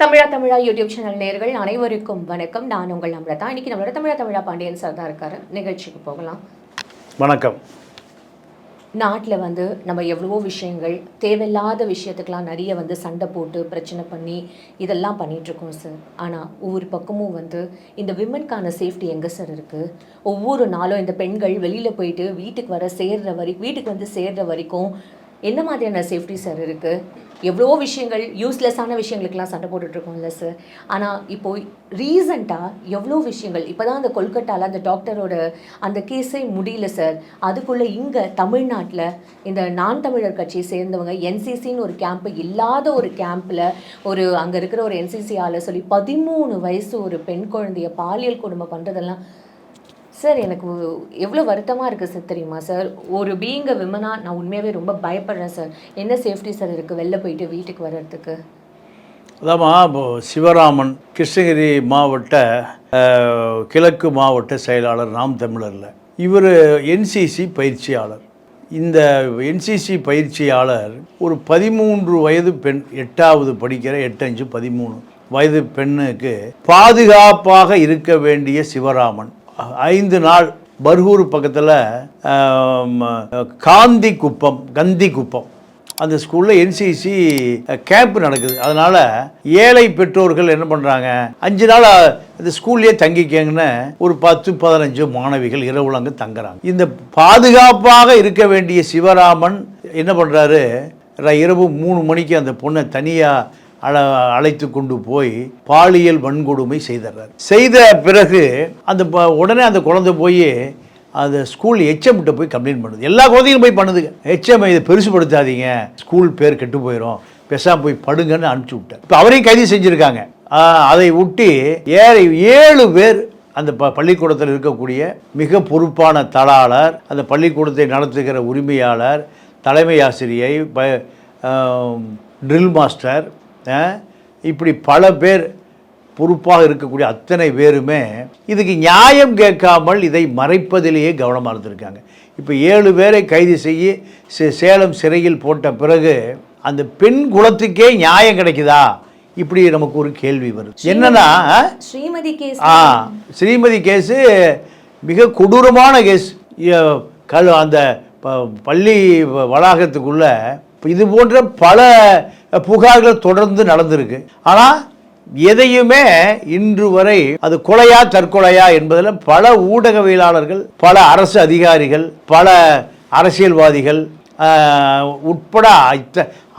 Tamizha Tamizha YouTube channel நேயர்கள் அனைவருக்கும் வணக்கம். நான் உங்கள் அம்ரதா. இன்னைக்கு நம்மளோட தமிழா தமிழா பாண்டியன் சார் தான் இருக்காரு. நிகழ்ச்சிக்கு போகலாம். வணக்கம். நாட்டில் வந்து நம்ம எவ்வளவோ விஷயங்கள் தேவையில்லாத விஷயத்துக்கெலாம் நிறைய வந்து சண்டை போட்டு பிரச்சனை பண்ணி இதெல்லாம் பண்ணிட்டு இருக்கோம் சார் ஆனால் ஒவ்வொரு பக்கமும் வந்து இந்த விமன்கான சேஃப்டி எங்கே சார் இருக்குது ஒவ்வொரு நாளும் இந்த பெண்கள் வெளியில் போயிட்டு வீட்டுக்கு வர சேர்ற வரைக்கும் வீட்டுக்கு வந்து சேர்ற வரைக்கும் என்ன மாதிரியான சேஃப்டி சார் இருக்குது எவ்வளோ விஷயங்கள் யூஸ்லெஸ்ஸான விஷயங்களுக்கெல்லாம் சண்டை போட்டுட்ருக்கோம்ல சார் ஆனால் இப்போது ரீசண்டாக எவ்வளோ விஷயங்கள் இப்போ தான் அந்த கொல்கட்டாவில் அந்த டாக்டரோட அந்த கேஸே முடியல சார் அதுக்குள்ளே இங்கே தமிழ்நாட்டில் இந்த நான் தமிழர் கட்சியை சேர்ந்தவங்க என்சிசின்னு ஒரு கேம்ப்பு இல்லாத ஒரு கேம்பில் ஒரு அங்கே இருக்கிற ஒரு என்சிசி ஆளை சொல்லி பதிமூணு வயசு ஒரு பெண் குழந்தைய பாலியல் கொடுமை பண்ணுறதெல்லாம் சார் எனக்கு எவ்வளோ வருத்தமாக இருக்குது சார் தெரியுமா சார் ஒரு பீயிங் விமனாக நான் உண்மையாகவே ரொம்ப பயப்படுறேன் சார் என்ன சேஃப்டி சார் இருக்குது வெளில போயிட்டு வீட்டுக்கு வர்றதுக்கு? அதாம்மா இப்போ சிவராமன் கிருஷ்ணகிரி மாவட்ட கிழக்கு மாவட்ட செயலாளர் நாம் தமிழரில். இவர் என்சிசி பயிற்சியாளர். இந்த என்சிசி பயிற்சியாளர் ஒரு பதிமூன்று வயது பெண் எட்டாவது படிக்கிற எட்டஞ்சு பதிமூணு வயது பெண்ணுக்கு பாதுகாப்பாக இருக்க வேண்டிய சிவராமன். ஐந்து நாள் பர்கூர் பக்கத்தில் காந்தி குப்பம் கந்தி குப்பம். அந்த ஸ்கூலில் என்சிசி கேம்ப் நடக்குது. அதனால் ஏழை பெற்றோர்கள் என்ன பண்ணுறாங்க அஞ்சு நாள் இந்த ஸ்கூல்லேயே தங்கிக்கங்கன்னு ஒரு பத்து பதினஞ்சு மாணவிகள் இரவு அங்கே தங்குறாங்க. இந்த பாதுகாப்பாக இருக்க வேண்டிய சிவராமன் என்ன பண்ணுறாரு இரவு மூணு மணிக்கு அந்த பொண்ணை தனியாக அழைத்து கொண்டு போய் பாலியல் வன்கொடுமை செய்துறாரு செய்த பிறகு அந்த ப- உடனே அந்த குழந்தை போய் அந்த ஸ்கூல் ஹெச்எம்கிட்ட போய் கம்ப்ளைண்ட் பண்ணுது. எல்லா குழந்தைகளும் போய் பண்ணுதுங்க. ஹெச்எம் இதை பெருசுப்படுத்தாதீங்க. ஸ்கூல் பேர் கெட்டு போயிடும் பேசாம போய் படுங்கன்னு அனுப்பிச்சி விட்டார் இப்போ அவரையும் கைது செஞ்சுருக்காங்க. அதை ஒட்டி ஏழை ஏழு பேர் அந்த ப பள்ளிக்கூடத்தில் இருக்கக்கூடிய மிக பொறுப்பான தலாளர் அந்த பள்ளிக்கூடத்தை நடத்துகிற உரிமையாளர் தலைமை ஆசிரியை ப ட்ரில் மாஸ்டர் இப்படி பல பேர் பொறுப்பாக இருக்கக்கூடிய அத்தனை பேருமே இதுக்கு நியாயம் கேட்காமல் இதை மறைப்பதிலேயே கவனமாக இருந்திருக்காங்க. இப்போ ஏழு பேரை கைது செய்ய சேலம் சிறையில் போட்ட பிறகு அந்த பெண் குலத்துக்கே நியாயம் கிடைக்குதா? இப்படி நமக்கு ஒரு கேள்வி வருது. என்னன்னா ஸ்ரீமதி கேஸ். ஆ ஸ்ரீமதி கேஸு மிக கொடூரமான கேஸ். கல் அந்த பள்ளி வளாகத்துக்குள்ள இது போன்ற பல புகார்கள் தொடர்ந்து நடந்திருக்கு. ஆனால் எதையுமே இன்று வரை அது கொலையா தற்கொலையா என்பதில் பல ஊடகவியலாளர்கள் பல அரசு அதிகாரிகள் பல அரசியல்வாதிகள் உட்பட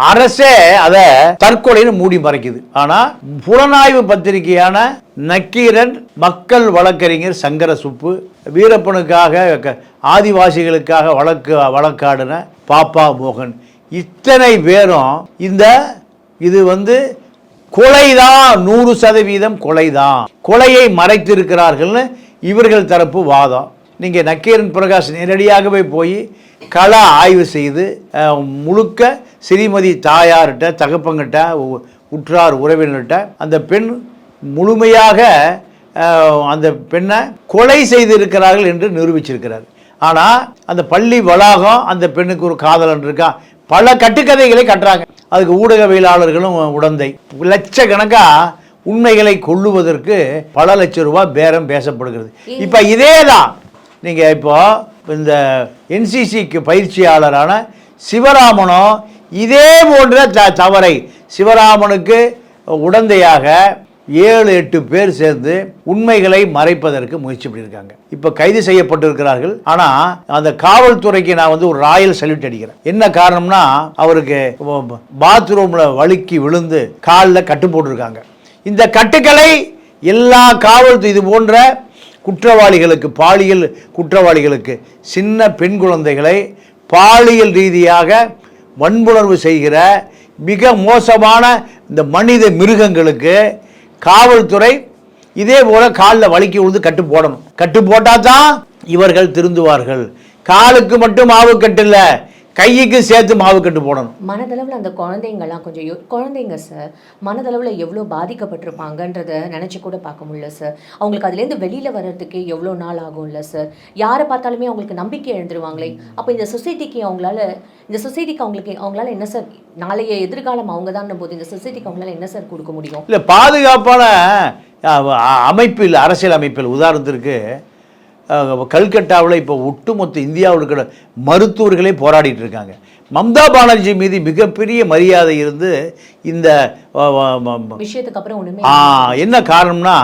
அரசே அதை தற்கொலைன்னு மூடி மறைக்குது. ஆனால் புலனாய்வு பத்திரிகையான நக்கீரன் மக்கள் வழக்கறிஞர் சங்கர சுப்பு வீரப்பனுக்காக க- ஆதிவாசிகளுக்காக வழக்கு வழக்காடின பாப்பா மோகன் இத்தனை பேரும் இந்த இது வந்து கொலைதான் நூறு சதவீதம் கொலைதான். கொலையை மறைத்திருக்கிறார்கள்னு இவர்கள் தரப்பு வாதம். நீங்கள் நக்கீரன் பிரகாஷ் நேரடியாகவே போய் கள ஆய்வு செய்து முழுக்க ஸ்ரீமதி தாயார்கிட்ட தகப்பங்கிட்ட உற்றார் உறவினர்கிட்ட அந்த பெண் முழுமையாக அந்த பெண்ணை கொலை செய்திருக்கிறார்கள் என்று நிரூபிச்சிருக்கிறார். ஆனால் அந்த பள்ளி வளாகம் அந்த பெண்ணுக்கு ஒரு காதலன் இருக்கா? பல கட்டுக்கதைகளை கட்டுறாங்க. அதுக்கு ஊடகவியலாளர்களும் உடந்தை. லட்சக்கணக்காக உண்மைகளை கொள்ளுவதற்கு பல லட்சம் ரூபாய் பேரம் பேசப்படுகிறது. இப்போ இதே தான் நீங்கள் இப்போ இந்த என்சிசிக்கு பயிற்சியாளரான சிவராமனும் இதே போன்ற த தவறை. சிவராமனுக்கு உடந்தையாக ஏழு எட்டு பேர் சேர்ந்து உண்மைகளை மறைப்பதற்கு முயற்சி பண்ணியிருக்காங்க. இப்போ கைது செய்யப்பட்டிருக்கிறார்கள். ஆனால் அந்த காவல்துறைக்கு நான் வந்து ஒரு ராயல் சல்யூட் அடிக்கிறேன். என்ன காரணம்னா அவருக்கு பாத்ரூமில் வழுக்கி விழுந்து காலில் கட்டு போட்டிருக்காங்க. இந்த கட்டுக்களை எல்லா காவல்துறை இது போன்ற குற்றவாளிகளுக்கு பாலியல் குற்றவாளிகளுக்கு சின்ன பெண் குழந்தைகளை பாலியல் ரீதியாக வன்புணர்வு செய்கிற மிக மோசமான இந்த மனித மிருகங்களுக்கு காவல்துறை இதே போல காலில் வலிக்கி விழுந்து கட்டு போடணும். கட்டு போட்டால் தான் இவர்கள் திருந்துவார்கள். காலுக்கு மட்டும் மாவு கட்டு இல்லை கைக்கு சேர்த்து மாவு கட்டு போடணும். மனதளவில் அந்த குழந்தைங்கலாம் கொஞ்சம் குழந்தைங்க சார் மனதளவில் எவ்வளோ பாதிக்கப்பட்டிருப்பாங்கன்றத நினச்சி கூட பார்க்க முடியல சார் அவங்களுக்கு அதுலேருந்து வெளியில் வர்றதுக்கே எவ்வளோ நாள் ஆகும்ல சார் யாரை பார்த்தாலுமே அவங்களுக்கு நம்பிக்கை எழுந்துருவாங்களே அப்போ இந்த சொசைட்டிக்கு அவங்களால இந்த சொசைட்டிக்கு அவங்களுக்கு அவங்களால என்ன சார் நாளைய எதிர்காலம் அவங்க தான் போது இந்த சொசைட்டிக்கு அவங்களால என்ன சார் கொடுக்க முடியும்? இல்லை பாதுகாப்பான அமைப்பில் அரசியல் அமைப்பில் உதாரணத்திற்கு கல்கட்டாவில் இப்போ ஒட்டுமொத்த இந்தியாவில் இருக்கிற மருத்துவர்களே போராடிட்டு இருக்காங்க. மம்தா பானர்ஜி மீது மிகப்பெரிய மரியாதை இருந்து இந்த விஷயத்துக்கு அப்புறம் என்ன காரணம்னா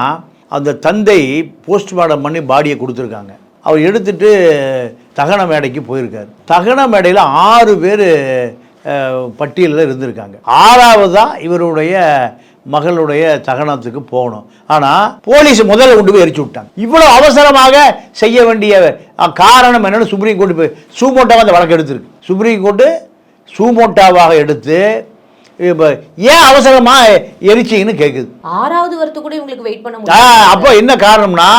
அந்த தந்தை போஸ்ட்மார்ட்டம் பண்ணி பாடியை கொடுத்துருக்காங்க. அவர் எடுத்துட்டு தகன மேடைக்கு போயிருக்காரு. தகன மேடையில் ஆறு பேர் பட்டியலில் இருந்திருக்காங்க. ஆறாவதாக இவருடைய மகளுடைய தகனத்துக்கு போகணும். ஆனால் போலீஸ் முதல்ல கொண்டு போய் எரிச்சு விட்டாங்க. இவ்வளோ அவசரமாக செய்ய வேண்டிய காரணம் என்னன்னு சுப்ரீம் கோர்ட்டு போய் சூமோட்டாவாக அந்த வழக்கு எடுத்திருக்கு. சுப்ரீம் கோர்ட்டு சூமோட்டாவாக எடுத்து இப்போ ஏன் அவசரமாக எரிச்சிங்கன்னு கேட்குது ஆறாவது வரத்து கூட இவங்களுக்கு வெயிட் பண்ண முடியும் அப்போ என்ன காரணம்னா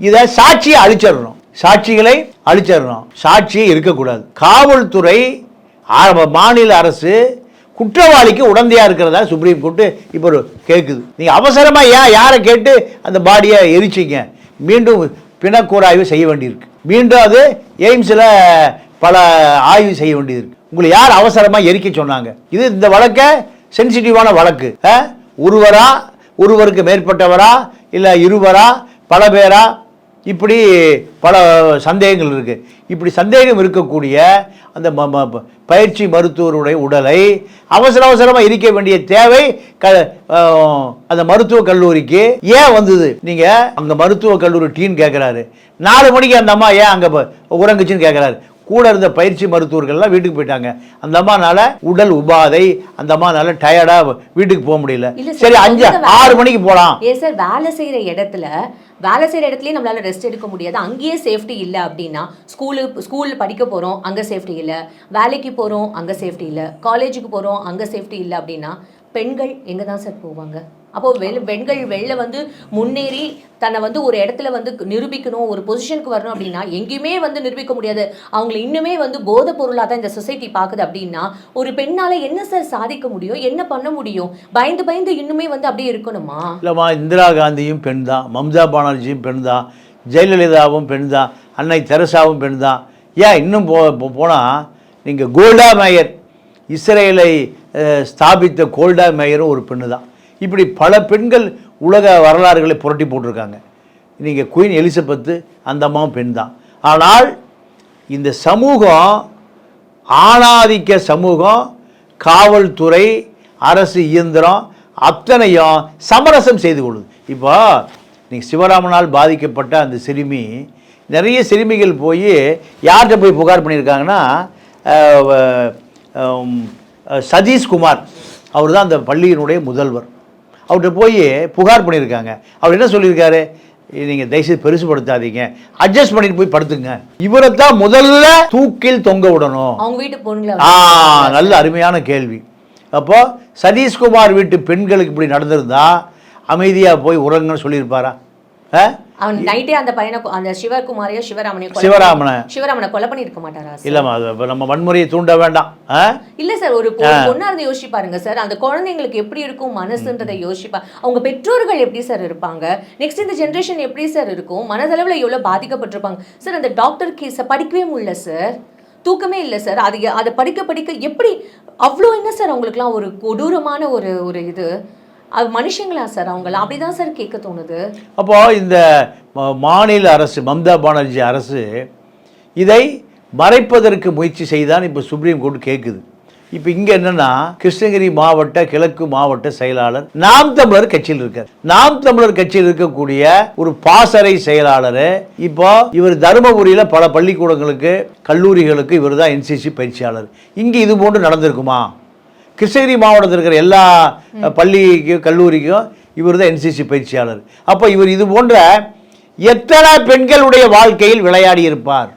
இதை சாட்சியை அழிச்சிடணும். சாட்சிகளை அழிச்சிடணும். சாட்சியே இருக்கக்கூடாது. காவல்துறை மாநில அரசு குற்றவாளிக்கு உடந்தையாக இருக்கிறதா சுப்ரீம் கோர்ட்டு இப்போ ஒரு கேட்குது நீங்கள் அவசரமாக ஏன் யாரை கேட்டு அந்த பாடியை எரிச்சிங்க? மீண்டும் பிணக்கூறாய்வு செய்ய வேண்டியிருக்கு. மீண்டும் அது எய்ம்ஸில் பல ஆய்வு செய்ய வேண்டியது இருக்குது உங்களை யார் அவசரமாக எரிக்க சொன்னாங்க? இது இந்த வழக்கை சென்சிட்டிவான வழக்கு. ஆ? ஒருவரா ஒருவருக்கு மேற்பட்டவரா இல்லை இருவரா பல பேரா இப்படி பல சந்தேகங்கள் இருக்குது இப்படி சந்தேகம் இருக்கக்கூடிய அந்த ம- ம- பயிற்சி மருத்துவருடைய உடலை அவசர அவசரமாக இருக்க வேண்டிய தேவை க அந்த மருத்துவக் கல்லூரிக்கு ஏன் வந்தது? நீங்கள் அங்கே மருத்துவக் கல்லூரி டீன் கேட்குறாரு நாலு மணிக்கு அந்த அம்மா ஏன் அங்கே உறங்குச்சின்னு கேட்குறாரு கூட இருந்த பயிற்சி மருத்துவர்கள்லாம் வீட்டுக்கு போயிட்டாங்க. அந்த அம்மானால உடல் உபாதை அந்த அம்மானால டயர்டா வீட்டுக்கு போக முடியல. சார், அஞ்சு ஆறு மணிக்கு போலாம். ஏன் சார் வேலை செய்கிற இடத்துல வேலை செய்கிற இடத்துலயே நம்மளால ரெஸ்ட் எடுக்க முடியாது. அங்கேயே சேஃப்டி இல்லை அப்படின்னா ஸ்கூலு ஸ்கூல் படிக்க போகிறோம் அங்கே சேஃப்டி இல்லை. வேலைக்கு போகிறோம் அங்கே சேஃப்டி இல்லை. காலேஜுக்கு போகிறோம் அங்கே சேஃப்டி இல்லை அப்படின்னா பெண்கள் எங்கே தான் சார் போவாங்க? அப்போ வெள் பெண்கள் வெளில வந்து முன்னேறி தன்னை வந்து ஒரு இடத்துல வந்து நிரூபிக்கணும் ஒரு பொசிஷனுக்கு வரணும் அப்படின்னா எங்கேயுமே வந்து நிரூபிக்க முடியாது. அவங்கள இன்னுமே வந்து போத பொருளாக தான் இந்த சொசைட்டி பார்க்குது அப்படின்னா ஒரு பெண்ணால் என்ன சார் சாதிக்க முடியும்? என்ன பண்ண முடியும்? பயந்து பயந்து இன்னுமே வந்து அப்படியே இருக்கணுமா? இல்லைம்மா இந்திரா காந்தியும் பெண் தான் மம்தா பானர்ஜியும் பெண் தான் ஜெயலலிதாவும் பெண் தான் அன்னை தெரசாவும் பெண் தான் ஏன் இன்னும் போ போனால் நீங்கள் கோல்டா மேயர் இஸ்ரேலை ஸ்தாபித்த கோல்டா மேயரும் ஒரு பெண்ணு தான் இப்படி பல பெண்கள் உலக வரலாறுகளை புரட்டி போட்டிருக்காங்க. நீங்கள் குயின் எலிசபெத்து அந்த அம்மாவும் பெண் தான். ஆனால் இந்த சமூகம் ஆணாதிக்க சமூகம் காவல்துறை அரசு இயந்திரம் அத்தனையும் சமரசம் செய்து கொள்ளுது. இப்போ நீங்கள் சிவராமனால் பாதிக்கப்பட்ட அந்த சிறுமி நிறைய சிறுமிகள் போய் யார்கிட்ட போய் புகார் பண்ணியிருக்காங்கன்னா சதீஷ்குமார். அவர் தான் அந்த பள்ளியினுடைய முதல்வர். அவர்கிட்ட போய் புகார் பண்ணியிருக்காங்க. அவர் என்ன சொல்லியிருக்காரு? நீங்கள் தயவுசெய்து பெருசுபடுத்தாதீங்க. அட்ஜஸ்ட் பண்ணிட்டு போய் படுத்துங்க. இவரை தான் முதல்ல தூக்கில் தொங்க விடணும். அவங்க வீட்டு பொண்ணுங்களை? ஆ நல்ல அருமையான கேள்வி. அப்போ சதீஷ்குமார் வீட்டு பெண்களுக்கு இப்படி நடந்திருந்தா அமைதியாக போய் உறங்கன்னு சொல்லியிருப்பாரா? அவன் நைட்டே அந்த பையனை அந்த சிவகுமாரையோ சிவராமனையோ சிவராமனை. சிவராமனை கொலை பண்ணிருக்க மாட்டாரா இல்லைம்மா அது நம்ம வன்முறையை தூண்ட வேண்டாம். இல்ல சார் ஒரு பொண்ணா இருந்து யோசிச்சு பாருங்க சார். அந்த குழந்தைங்களுக்கு எப்படி இருக்கும் மனசுன்றதை யோசிப்பா அவங்க பெற்றோர்கள் எப்படி சார் இருப்பாங்க? நெக்ஸ்ட் இந்த ஜெனரேஷன் எப்படி சார் இருக்கும்? மனதளவுல எவ்வளவு பாதிக்கப்பட்டிருப்பாங்க? சார் அந்த டாக்டர் கேஸை படிக்கவே முடியல சார். தூக்கமே இல்லை சார். அது அதை படிக்க படிக்க எப்படி அவ்வளோ என்ன சார் அவங்களுக்குலாம் ஒரு கொடூரமான ஒரு ஒரு இது? அது மனுஷங்களா சார் அவங்கள? அப்படிதான் சார் கேட்க தோணுது. அப்போ இந்த மாநில அரசு மம்தா பானர்ஜி அரசு இதை மறைப்பதற்கு முயற்சி செய்தான் இப்போ சுப்ரீம் கோர்ட் கேட்குது இப்போ இங்கே என்னன்னா கிருஷ்ணகிரி மாவட்ட கிழக்கு மாவட்ட செயலாளர் நாம் தமிழர் கட்சியில் இருக்கார். நாம் தமிழர் கட்சியில் இருக்கக்கூடிய ஒரு பாசறை செயலாளர் இப்போ இவர் தருமபுரியில் பல பள்ளிக்கூடங்களுக்கு கல்லூரிகளுக்கு இவர் தான் என்சிசி பயிற்சியாளர். இங்கே இது போன்று நடந்திருக்குமா? கிருஷ்ணகிரி மாவட்டத்தில் இருக்கிற எல்லா பள்ளிக்கும் கல்லூரிக்கும் இவர் தான் என்சிசி பயிற்சியாளர். அப்போ இவர் இது போன்ற எத்தனை பெண்களுடைய வாழ்க்கையில் விளையாடி இருப்பார்?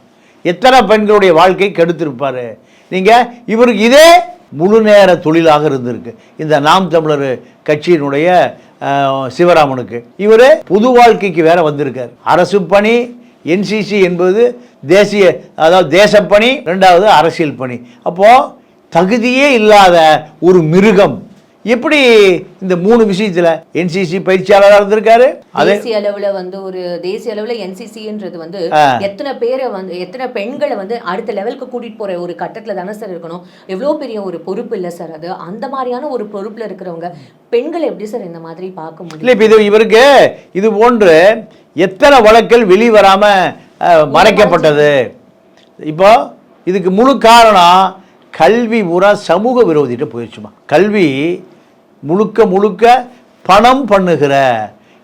எத்தனை பெண்களுடைய வாழ்க்கை கெடுத்திருப்பார்? நீங்கள் இவருக்கு இதே முழு நேர தொழிலாக இருந்திருக்கு. இந்த நாம் தமிழர் கட்சியினுடைய சிவராமனுக்கு. இவர் புது வாழ்க்கைக்கு வேற வந்திருக்கார். அரசு பணி என்சிசி என்பது தேசிய அதாவது தேசப்பணி ரெண்டாவது அரசியல் பணி. அப்போது தகுதியே இல்லாத ஒரு மிருகம். எப்படி இந்த மூணு விஷயத்தில் என்சிசி பயிற்சியாளராக இருந்திருக்காரு? தேசிய அளவுல வந்து ஒரு தேசிய அளவுல என்சிசின்றது வந்து. எத்தனை பேரை வந்து எத்தனை பெண்களை வந்து அடுத்த லெவலுக்கு கூட்டிட்டு போற ஒரு கட்டத்துல தானே சார் இருக்கணும். எவ்வளோ பெரிய ஒரு பொறுப்பு இல்லை சார் அது. அந்த மாதிரியான ஒரு பொறுப்புல இருக்கிறவங்க பெண்களை எப்படி சார் இந்த மாதிரி பார்க்க முடியும்? இல்லை இப்போ இது இவருக்கு இது போன்று எத்தனை வழக்குகள் வெளிவராமல் மறைக்கப்பட்டது? இப்போ இதுக்கு முழு காரணம் கல்வி பூரா சமூக விரோதிட்டு போயிடுச்சுமா கல்வி முழுக்க முழுக்க பணம் பண்ணுகிற.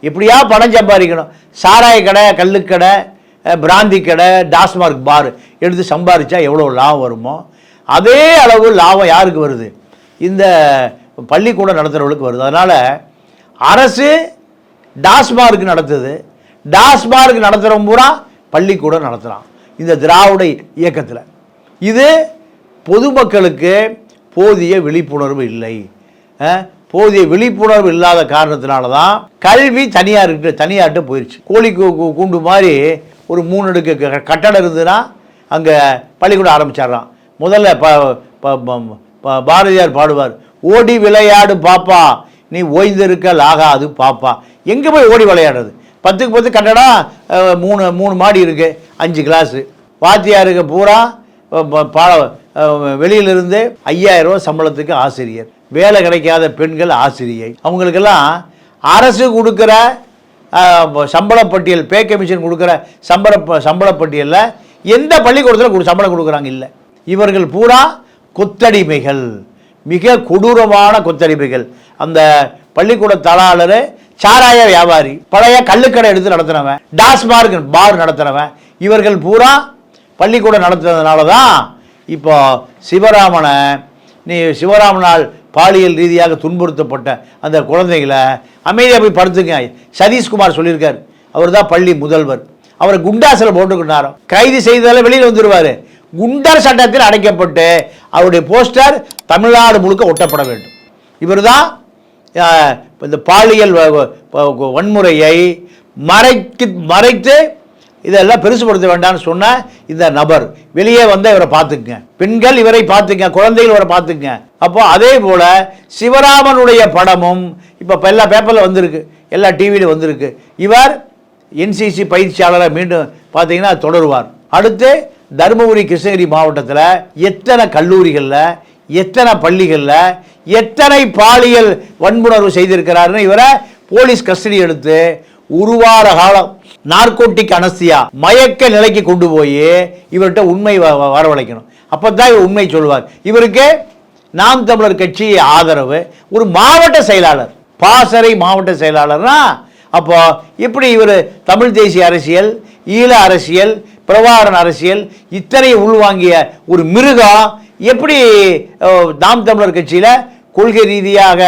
எப்படியா பணம் சம்பாதிக்கணும். சாராய கடை கல்லுக்கடை பிராந்தி கடை டாஸ்மார்க் பார் எடுத்து சம்பாதிச்சா எவ்வளோ லாபம் வருமோ? அதே அளவு லாபம் யாருக்கு வருது? இந்த பள்ளிக்கூடம் நடத்துகிறவங்களுக்கு வருது. அதனால் அரசு டாஸ்மார்க் நடத்துது. டாஸ்மார்க் நடத்துகிறவங்க பூரா பள்ளிக்கூடம் நடத்துகிறான் இந்த திராவிட இயக்கத்தில். இது பொதுமக்களுக்கு போதிய விழிப்புணர்வு இல்லை. போதிய விழிப்புணர்வு இல்லாத காரணத்தினால தான் கல்வி தனியார்கிட்ட தனியார்கிட்ட போயிடுச்சு கோழி கூண்டு மாதிரி ஒரு மூணு அடுக்கு க- கட்டடம் இருந்ததுன்னா அங்கே பள்ளிக்கூடம் ஆரம்பிச்சிடுறான். முதல்ல ப ப- ப- ப- பாரதியார் பாடுவார் ஓடி விளையாடு பாப்பா நீ ஓய்ந்திருக்கல் ஆகாது பாப்பா. எங்கே போய் ஓடி விளையாடுறது? பத்துக்கு பத்து கட்டடம் மூணு மூணு மாடி இருக்குது அஞ்சு கிளாஸு வாத்தியாருக்கு பூரா ப- பா வெளியிலிருந்து ஐயாயிரம் ரூபாய் சம்பளத்துக்கு ஆசிரியர். வேலை கிடைக்காத பெண்கள் ஆசிரியை. அவங்களுக்கெல்லாம் அரசு கொடுக்குற அஹ், சம்பள பட்டியல் பே கமிஷன் கொடுக்குற சம்பள ப- சம்பள பட்டியலில் எந்த பள்ளிக்கூடத்தில் கொடு சம்பளம் கொடுக்குறாங்க? இல்லை. இவர்கள் பூரா கொத்தடிமைகள். மிக கொடூரமான கொத்தடிமைகள். அந்த பள்ளிக்கூட தலாளர் சாராய வியாபாரி பழைய கல்லுக்கடை எடுத்து நடத்துனவன் டாஸ்மார்க் பார் நடத்துனவன் இவர்கள் பூரா பள்ளிக்கூடம் நடத்துனதுனால தான் இப்போ சிவராமனை நீ சிவராமனால் பாலியல் ரீதியாக துன்புறுத்தப்பட்ட அந்த குழந்தைகளை அமைதியாக போய் படுத்துங்க. சதீஷ்குமார் சொல்லியிருக்கார். அவர் தான் பள்ளி முதல்வர். அவரை குண்டாசில் போட்டுக்கிட்டாரோ. கைது செய்ததால் வெளியில் வந்துடுவார் குண்டர் சட்டத்தில் அடைக்கப்பட்டு அவருடைய போஸ்டர் தமிழ்நாடு முழுக்க ஒட்டப்பட வேண்டும். இவர் தான் இந்த பாலியல் வ- வன்முறையை மறைக்கு மறைத்து இதெல்லாம் பெருசுபடுத்த வேண்டாம்னு சொன்ன இந்த நபர். வெளியே வந்தால் இவரை பார்த்துக்குங்க. பெண்கள் இவரை பார்த்துங்க குழந்தைகள் இவரை பார்த்துக்குங்க. அப்போ அதே போல் சிவராமனுடைய படமும் இப்போ எல்லா பேப்பரில் வந்திருக்கு. எல்லா டிவியில் வந்திருக்கு. இவர் என்சிசி பயிற்சியாளரை மீண்டும் பார்த்தீங்கன்னா தொடருவார். அடுத்து தருமபுரி கிருஷ்ணகிரி மாவட்டத்தில் எத்தனை கல்லூரிகளில் எத்தனை பள்ளிகளில் எத்தனை பாலியல் வன்புணர்வு செய்திருக்கிறாருன்னு இவரை போலீஸ் கஸ்டடி எடுத்து உருவார காலம். நார்கோட்டிக் அனஸ்தியா மயக்க நிலைக்கு கொண்டு போய் இவர்கிட்ட உண்மை வ- வரவழைக்கணும். அப்போ தான் இவர் உண்மை சொல்லுவார் இவருக்கு நாம் தமிழர் கட்சி ஆதரவு ஒரு மாவட்ட செயலாளர் பாசறை மாவட்ட செயலாளர்னா அப்போ எப்படி இவர் தமிழ் தேசிய அரசியல் ஈழ அரசியல் பிரபாகரன் அரசியல் இத்தனை உள்வாங்கிய ஒரு மிருகம் எப்படி நாம் தமிழர் கட்சியில் கொள்கை ரீதியாக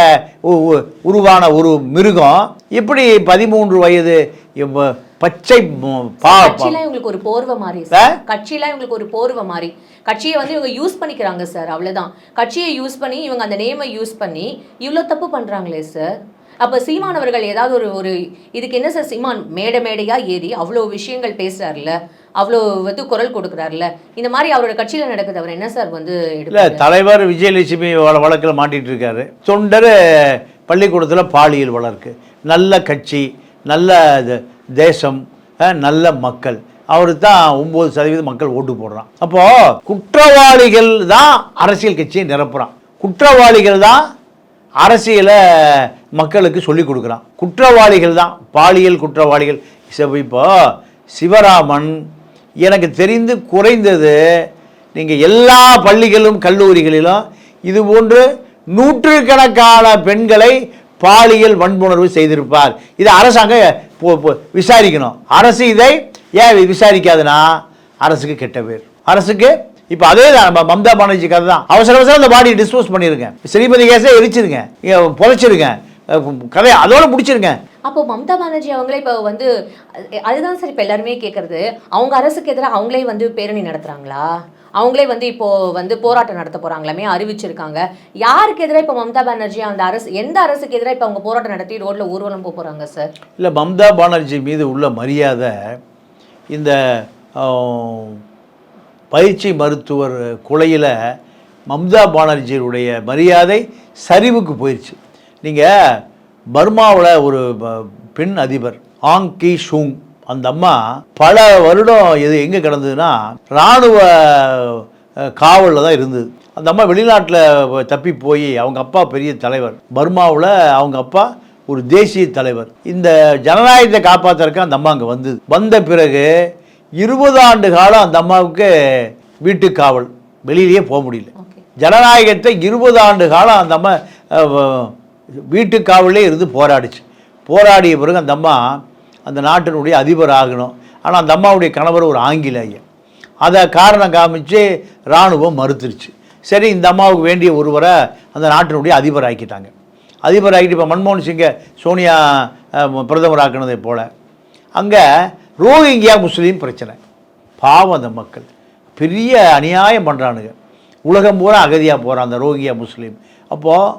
உருவான ஒரு மிருகம். எப்படி பதிமூன்று வயது பச்சை இவங்களுக்கு ஒரு போர்வை மாதிரி? சார். கட்சியெல்லாம் இவங்களுக்கு ஒரு போர்வை மாதிரி கட்சியை வந்து இவங்க யூஸ் பண்ணிக்கிறாங்க சார் அவ்வளவுதான். கட்சியை யூஸ் பண்ணி இவங்க அந்த நேமை யூஸ் பண்ணி இவ்வளோ தப்பு பண்றாங்களே சார். அப்ப சீமான் அவர்கள் ஏதாவது ஒரு ஒரு இதுக்கு என்ன சார் சீமான் மேடை மேடையா ஏறி அவ்வளோ விஷயங்கள் பேசுறாருல அவ்வளோ வந்து குரல் கொடுக்குறாருல இந்த மாதிரி அவரோட கட்சியில நடக்குது அவர் என்ன சார் வந்து இல்லை? தலைவர் விஜயலட்சுமி வழ வழக்கில் மாட்டிட்டு இருக்காரு. தொண்டர் பள்ளிக்கூடத்தில் பாலியல் வழக்கு. நல்ல கட்சி நல்ல தேசம் நல்ல மக்கள். அவருக்கு தான் ஒம்பது சதவீதம் மக்கள் ஓட்டு போடுறான். அப்போது குற்றவாளிகள் தான் அரசியல் கட்சியை நிரப்புறான். குற்றவாளிகள் தான் அரசியலை மக்களுக்கு சொல்லிக் கொடுக்குறான். குற்றவாளிகள் தான் பாலியல் குற்றவாளிகள். இப்போ சிவராமன் எனக்கு தெரிந்து குறைந்தது நீங்கள் எல்லா பள்ளிகளும் கல்லூரிகளிலும் இது போன்று நூற்றுக்கணக்கான பெண்களை பாலியல் வன்புணர்வு செய்திருப்பார். இதை அரசாங்கம் விசாரிக்கணும். அரசு இதை ஏன் விசாரிக்காதுன்னா அரசுக்கு கெட்ட பேர். அரசுக்கு இப்போ அதே தான் நம்ம மம்தா பானர்ஜி கதை தான் அவசர அவசரம் அந்த பாடியை டிஸ்போஸ் பண்ணியிருக்கேன் ஸ்ரீபதி கேஸை எரிச்சிருங்க. இங்க புதைச்சிருங்க. கதையை அதோட முடிச்சிருங்க. அப்போ மம்தா பானர்ஜி அவங்களே இப்போ வந்து அதுதான் சார் இப்போ எல்லாருமே கேட்கறது அவங்க அரசுக்கு எதிராக அவங்களே வந்து பேரணி நடத்துகிறாங்களா அவங்களே வந்து இப்போது வந்து போராட்டம் நடத்த போகிறாங்களாமே அறிவிச்சிருக்காங்க. யாருக்கு எதிராக இப்போ மம்தா பானர்ஜி அந்த அரசு எந்த அரசுக்கு எதிராக இப்போ அவங்க போராட்டம் நடத்தி ரோட்டில் ஊர்வலம் போக போகிறாங்க சார்? இல்லை மம்தா பானர்ஜி மீது உள்ள மரியாதை இந்த பயிற்சி மருத்துவர் கொலையில் மம்தா பானர்ஜியுடைய மரியாதை சரிவுக்கு போயிடுச்சு நீங்கள் பர்மாவில் ஒரு பெண் அதிபர் ஆங் கி ஷூங். அந்த அம்மா பல வருடம் இது எங்கே கிடந்ததுன்னா இராணுவ காவலில் தான் இருந்தது. அந்த அம்மா வெளிநாட்டில் தப்பி போய் அவங்க அப்பா பெரிய தலைவர். பர்மாவில் அவங்க அப்பா ஒரு தேசிய தலைவர். இந்த ஜனநாயகத்தை காப்பாற்றுறதுக்கு அந்த அம்மா அங்கே வந்தது. வந்த பிறகு இருபது ஆண்டு காலம் அந்த அம்மாவுக்கு வீட்டு காவல். வெளியிலேயே போக முடியல. ஜனநாயகத்தை இருபது ஆண்டு காலம் அந்த அம்மா வீட்டு காவலே இருந்து போராடிச்சு. போராடிய பிறகு அந்த அம்மா அந்த நாட்டினுடைய அதிபர் ஆகணும் ஆனால் அந்த அம்மாவுடைய கணவர் ஒரு ஆங்கிலேயர் அதை காரணம் காமிச்சு இராணுவம் மறுத்துருச்சு. சரி இந்த அம்மாவுக்கு வேண்டிய ஒருவரை அந்த நாட்டினுடைய அதிபர் ஆக்கிட்டாங்க அதிபர் ஆகிட்டு இப்போ மன்மோகன் சிங்கை சோனியா பிரதமர் ஆக்கினதை போல். அங்கே ரோஹிங்கியா முஸ்லீம் பிரச்சனை. பாவம் அந்த மக்கள். பெரிய அநியாயம் பண்ணுறானுங்க உலகம் பூரா அகதியாக போகிறான் அந்த ரோஹிங்கியா முஸ்லீம். அப்போது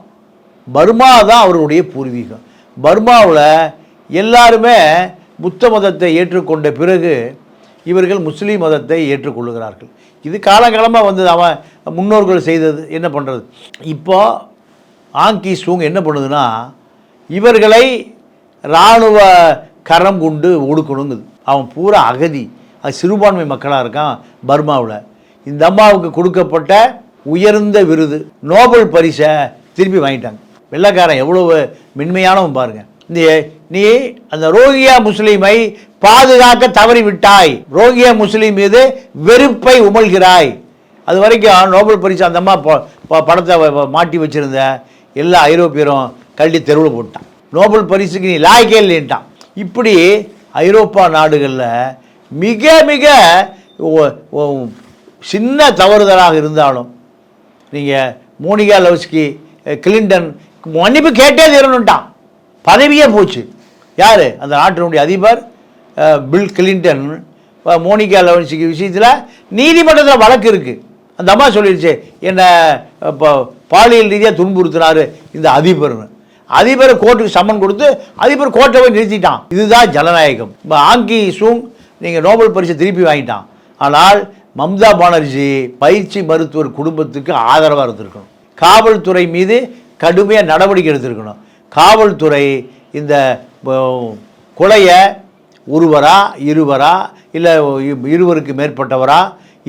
பர்மா தான் அவருடைய பூர்வீகம். பர்மாவில் எல்லாருமே புத்த மதத்தை ஏற்றுக்கொண்ட பிறகு இவர்கள் முஸ்லீம் மதத்தை ஏற்றுக்கொள்ளுகிறார்கள். இது காலங்காலமாக வந்தது. அவன் முன்னோர்கள் செய்தது. என்ன பண்ணுறது இப்போ ஆங்கி சூங் என்ன பண்ணுதுன்னா இவர்களை இராணுவ கரம் கொண்டு ஒடுக்கணுங்குது. அவன் பூரா அகதி. அது சிறுபான்மை மக்களாக இருக்கான் பர்மாவில். இந்த அம்மாவுக்கு கொடுக்கப்பட்ட உயர்ந்த விருது நோபல் பரிசை திருப்பி வாங்கிட்டாங்க. வெள்ளைக்காரன் எவ்வளவு மென்மையானவன் பாருங்க. இந்த நீ அந்த ரோகியா முஸ்லீமை பாதுகாக்க தவறிவிட்டாய். ரோகியா முஸ்லீம் மீது வெறுப்பை உமழ்கிறாய். அது வரைக்கும் நோபல் பரிசு அந்த அம்மா படத்தை மாட்டி வச்சிருந்த எல்லா ஐரோப்பியரும் கல்வி தெருவில் போட்டான். நோபல் பரிசுக்கு நீ லாய்க்கே இல்லைன்ட்டான். இப்படி ஐரோப்பா நாடுகளில் மிக மிக சின்ன தவறுதலாக இருந்தாலும் நீங்கள் மோனிகா லவ்ஸ்கி கிளின்டன் மன்னிப்பு கேட்டே தீரணுட்டான் பதவியே போச்சு. யார்? அந்த நாட்டினுடைய அதிபர் பில் கிளின்டன் மோனிகா லெவன்ஸிக்கு விஷயத்தில் நீதிமன்றத்தில் வழக்கு இருக்குது அந்த அம்மா சொல்லிடுச்சு என்னை இப்போ பாலியல் ரீதியாக துன்புறுத்தினார் இந்த அதிபர்னு. அதிபர் கோர்ட்டுக்கு சம்மன் கொடுத்து அதிபர் கோர்ட்டை போய் நிறுத்திட்டான். இதுதான் ஜனநாயகம். இப்போ ஆங்கி சூங் நீங்கள் நோபல் பரிசு திருப்பி வாங்கிட்டான். ஆனால் மம்தா பானர்ஜி பயிற்சி மருத்துவர் குடும்பத்துக்கு ஆதரவாக இருந்திருக்கணும். காவல்துறை மீது கடுமையாக நடவடிக்கை எடுத்திருக்கணும். காவல்துறை இந்த கொலையை ஒருவரா இருவரா இல்லை இருவருக்கு மேற்பட்டவரா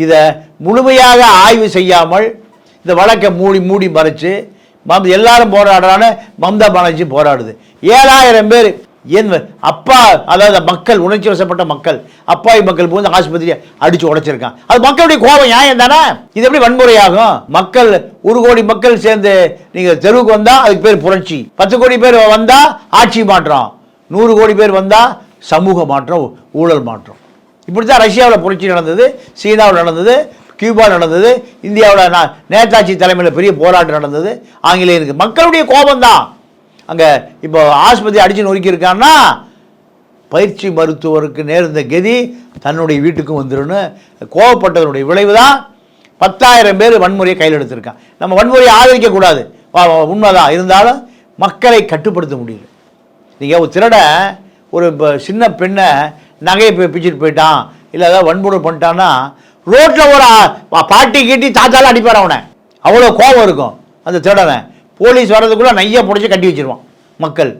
இதை முழுமையாக ஆய்வு செய்யாமல் இந்த வழக்கை மூடி மூடி மறைச்சு மம் எல்லாரும் போராடுறான்னு மம்தா பானர்ஜி போராடுது. ஏழாயிரம் பேர் ஏன் அப்பா அதாவது மக்கள் உணர்ச்சி வசப்பட்ட மக்கள் அப்பாவி மக்கள் போது ஆஸ்பத்திரியை அடிச்சு உடைச்சிருக்கான் அது மக்களுடைய கோபம் நியாயம் தானே? இது எப்படி வன்முறையாகும்? மக்கள் ஒரு கோடி மக்கள் சேர்ந்து நீங்க தெருவுக்கு வந்தா அதுக்கு பேர் புரட்சி. பத்து கோடி பேர் வந்தா ஆட்சி மாற்றம். நூறு கோடி பேர் வந்தா சமூக மாற்றம் ஊழல் மாற்றம். இப்படி தான் ரஷ்யாவில் புரட்சி நடந்தது சீனாவில் நடந்தது கியூபா நடந்தது இந்தியாவில் நான் நேதாஜி தலைமையில் பெரிய போராட்டம் நடந்தது ஆங்கிலேயருக்கு. மக்களுடைய கோபம் தான் அங்கே இப்போ ஆஸ்பத்திரி அடித்து நொறுக்கியிருக்கான்னா பயிற்சி மருத்துவருக்கு நேர்ந்த கதி தன்னுடைய வீட்டுக்கும் வந்துடும்னு கோவப்பட்டதனுடைய விளைவு தான் பத்தாயிரம் பேர் வன்முறையை கையில் எடுத்திருக்கான் நம்ம வன்முறையை ஆதரிக்கக்கூடாது வா- உண்மைதான். இருந்தாலும் மக்களை கட்டுப்படுத்த முடியல. நீங்கள் ஒரு திருட ஒரு இப்போ சின்ன பெண்ணை நகையை போய் பிச்சுட்டு போயிட்டான் இல்லை ஏதாவது வன்முறை பண்ணிட்டான்னா ரோட்டில் ஒரு பாட்டி கீட்டி தாத்தாலாம் அடிப்பார் அவனை. அவ்வளோ கோபம் இருக்கும் அந்த திருடனை. போலீஸ் வர்றதுக்குள்ளே நையா பிடிச்சி கட்டி வச்சிருவான் மக்கள்.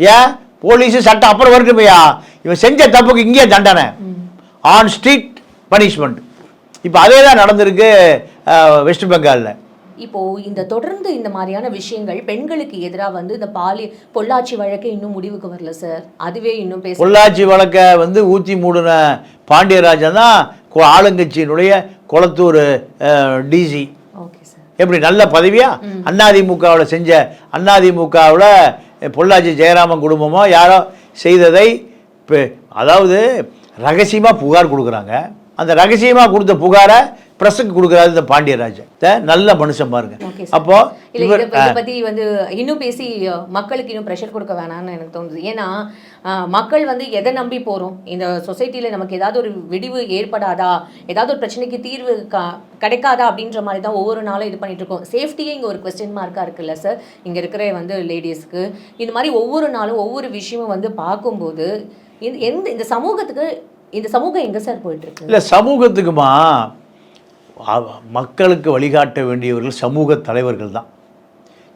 ஏன் போலீஸு சட்டம் அப்புறம் வரட்டும் பையா இவன் செஞ்ச தப்புக்கு இங்கேயே தண்டனை. ஆன் ஸ்ட்ரீட் பனிஷ்மெண்ட் இப்போ அதே தான் நடந்திருக்கு வெஸ்ட் பெங்காலில் இப்போ இந்த தொடர்ந்து இந்த மாதிரியான விஷயங்கள் பெண்களுக்கு எதிராக வந்து இந்த பாலி பொள்ளாச்சி வழக்கு இன்னும் முடிவுக்கு வரல சார். அதுவே இன்னும் பேச பொள்ளாச்சி வழக்கை வந்து ஊற்றி மூடின பாண்டியராஜன் தான் ஆளுங்கட்சியினுடைய குளத்தூர் டிசி எப்படி நல்ல பதவியா? அதிமுகவில் செஞ்ச அதிமுகவில் பொள்ளாச்சி ஜெயராமன் குடும்பமோ யாரோ செய்ததை அதாவது ரகசியமாக புகார் கொடுக்குறாங்க. அந்த ரகசியமாக கொடுத்த புகாரை பிரஸுக்கு கொடுக்குறாரு இந்த பாண்டியராஜன் நல்ல மனுஷன் பாருங்க. அப்போ இதை பத்தி வந்து இன்னும் பேசி மக்களுக்கு இன்னும் ப்ரெஷர் கொடுக்க வேணாம்னு எனக்கு தோணுது. ஏன்னா மக்கள் வந்து எதை நம்பி போறோம்? இந்த சொசைட்டில நமக்கு ஏதாவது ஒரு விடிவு ஏற்படாதா? ஏதாவது ஒரு பிரச்சனைக்கு தீர்வு கிடைக்காதா? அப்படின்ற மாதிரி தான் ஒவ்வொரு நாளும் இது பண்ணிட்டு இருக்கோம். சேஃப்டியே இங்க ஒரு கொஸ்டின் மார்க்கா இருக்குல்ல சார் இங்க இருக்கிற வந்து லேடிஸ்க்கு இந்த மாதிரி ஒவ்வொரு நாளும் ஒவ்வொரு விஷயமும் வந்து பார்க்கும்போது இந்த- எந்த இந்த சமூகத்துக்கு இந்த சமூகம் எங்க சார் போயிட்டு இருக்கு? இல்லை சமூகத்துக்குமா? மக்களுக்கு வழிகாட்ட வேண்டியவர்கள் சமூக தலைவர்கள் தான்.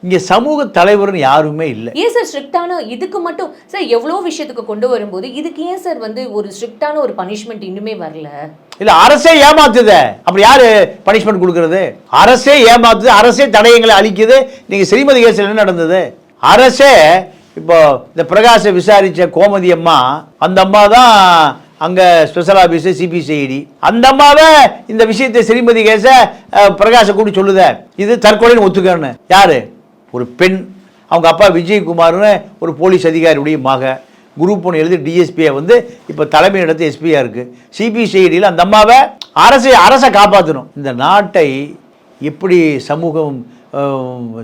இங்கே சமூக தலைவர்னு யாருமே இல்லை. ஏன் சார் ஸ்ட்ரிக்டான இதுக்கு மட்டும் சார் எவ்வளோ விஷயத்துக்கு கொண்டு வரும்போது இதுக்கு ஏன் சார் வந்து ஒரு ஸ்ட்ரிக்டான ஒரு பனிஷ்மெண்ட் இன்னுமே வரல? இல்லை அரசே ஏமாத்துதே. அப்படி யாரு பனிஷ்மெண்ட் கொடுக்கறது? அரசே ஏமாத்துது அரசே தடயங்களை அளிக்குது நீங்கள் ஸ்ரீமதி கேஸில் என்ன நடந்தது? அரசே இப்போ இந்த பிரகாஷை விசாரித்த கோமதி அம்மா அந்த அம்மா தான் அங்கே ஸ்பெஷல் ஆஃபீஸு சிபிசிஐடி அந்த அம்மாவே இந்த விஷயத்தை ஸ்ரீமதி கேஸை பிரகாஷை கூட்டி சொல்லுதே. இது தற்கொலைன்னு ஒத்துக்கணும் யார்? ஒரு பெண். அவங்க அப்பா விஜயகுமார்னு ஒரு போலீஸ் அதிகாரியுடைய மக. குரூப் ஒன்று எழுதி டிஎஸ்பியை வந்து இப்போ தலைமை இடத்து எஸ்பியாக இருக்குது சிபிசிஐடியில் அந்த அம்மாவை அரசை அரசை காப்பாற்றணும் இந்த நாட்டை எப்படி சமூகம்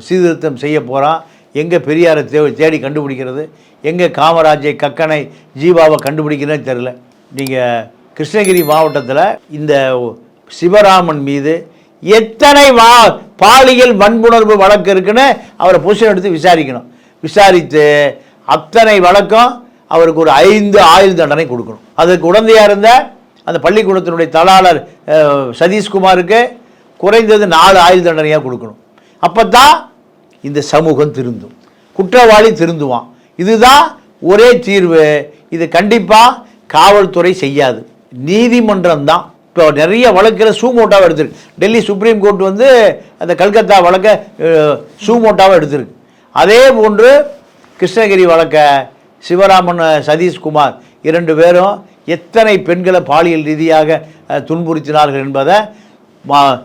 சீர்திருத்தம் செய்ய போகிறான் எங்கே பெரியாரை தே தேடி கண்டுபிடிக்கிறது? எங்கே காமராஜை கக்கனை ஜீவாவை கண்டுபிடிக்கிறதுன்னு தெரில நீங்கள் கிருஷ்ணகிரி மாவட்டத்தில் இந்த சிவராமன் மீது எத்தனை வா பாலியல் வன்புணர்வு வழக்கு இருக்குன்னு அவரை பொசிஷன் எடுத்து விசாரிக்கணும். விசாரித்து அத்தனை வழக்கம் அவருக்கு ஒரு ஐந்து ஆயுள் தண்டனை கொடுக்கணும். அதுக்கு உடந்தையாக இருந்த அந்த பள்ளிக்கூடத்தினுடைய தலாளர் சதீஷ்குமாருக்கு குறைந்தது நாலு ஆயுள் தண்டனையாக கொடுக்கணும். அப்போ தான் இந்த சமூகம் திருந்தும். குற்றவாளி திருந்துவான். இதுதான் ஒரே தீர்வு. இது கண்டிப்பாக காவல்துறை செய்யாது. நீதிமன்றம் தான். இப்போ நிறைய வழக்கில் சூமோட்டாவை எடுத்திருக்கு. டெல்லி சுப்ரீம் கோர்ட் வந்து அந்த கல்கத்தா வழக்கை சூமோட்டாவை எடுத்திருக்கு. அதே போன்று கிருஷ்ணகிரி வழக்கை சிவராமன் சதீஷ்குமார் இரண்டு பேரும் எத்தனை பெண்களை பாலியல் ரீதியாக துன்புறுத்தினார்கள் என்பதை மா-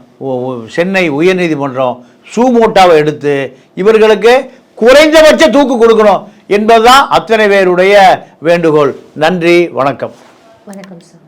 சென்னை உயர்நீதிமன்றம் சூமோட்டாவை எடுத்து இவர்களுக்கு குறைந்தபட்ச தூக்கு கொடுக்கணும். என்பதுதான் அத்தனை பேருடைய வேண்டுகோள். நன்றி வணக்கம். வணக்கம் சார்.